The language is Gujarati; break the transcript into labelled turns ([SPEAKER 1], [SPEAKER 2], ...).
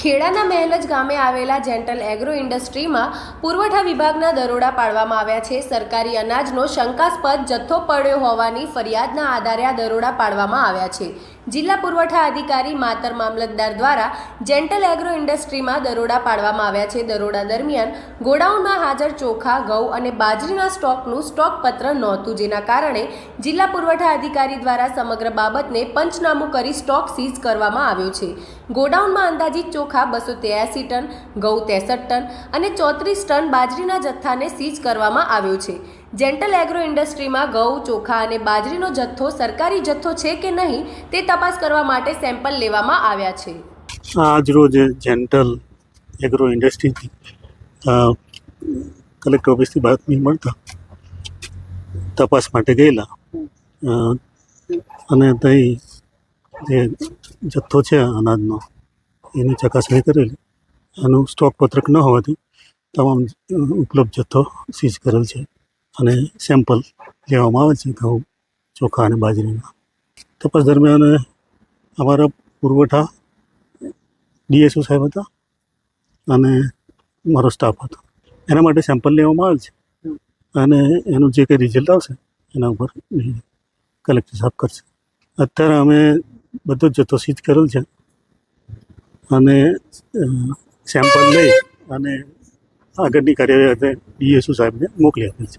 [SPEAKER 1] ખેડાના મહેલજ ગામે આવેલા જેન્ટલ એગ્રો ઇન્ડસ્ટ્રીમાં પુરવઠા વિભાગના દરોડા પાડવામાં આવ્યા છે. સરકારી અનાજનો શંકાસ્પદ જથ્થો પડ્યો હોવાની ફરિયાદના આધારે આ દરોડા પાડવામાં આવ્યા છે. જિલ્લા પુરવઠા અધિકારી માતર મામલતદાર દ્વારા જેન્ટલ એગ્રો ઇન્ડસ્ટ્રીમાં દરોડા પાડવામાં આવ્યા છે. દરોડા દરમિયાન ગોડાઉનમાં હાજર ચોખા, ઘઉં અને બાજરીના સ્ટોકનું સ્ટોક પત્ર નહોતું, જેના કારણે જિલ્લા પુરવઠા અધિકારી દ્વારા સમગ્ર બાબતને પંચનામું કરી સ્ટોક સીઝ કરવામાં આવ્યો છે. ગોડાઉનમાં અંદાજિત ચોખા બસો ત્યાસી ટન, ઘઉં ત્રેસઠ ટન અને ચોત્રીસ ટન બાજરીના જથ્થાને સીઝ કરવામાં આવ્યો છે. જેન્ટલ એગ્રો ઇન્ડસ્ટ્રીમાં ઘઉં, ચોખા અને બાજરીનો જથ્થો સરકારી જથ્થો છે કે નહીં તે તપાસ કરવા માટે સેમ્પલ લેવામાં આવ્યા છે.
[SPEAKER 2] આજ રોજ જેન્ટલ એગ્રો ઇન્ડસ્ટ્રીથી કલેક્ટર ઓફિસથી બાતમી મળતા તપાસ માટે ગયેલા. અને ત્યાં જે જથ્થો છે અનાજનો, એની ચકાસણી કરેલી. એનું સ્ટોક પત્રક ન હોવાથી તમામ ઉપલબ્ધ જથ્થો સીઝ કરેલ છે. અને સેમ્પલ લેવામાં આવે છે ઘઉં, ચોખા અને બાજરીના. તપાસ દરમિયાન અમારા પુરવઠા ડીએસઓ સાહેબ હતા અને મારો સ્ટાફ હતો. એના માટે સેમ્પલ લેવામાં આવે છે અને એનું જે કંઈ રિઝલ્ટ આવશે એના ઉપર કલેક્ટર સાફ કરશે. અત્યારે અમે બધો જથ્થો સીધ કરેલ છે અને સેમ્પલ લઈ અને આગળની કાર્યવાહી ડીએસઓ સાહેબને મોકલી આપેલ છે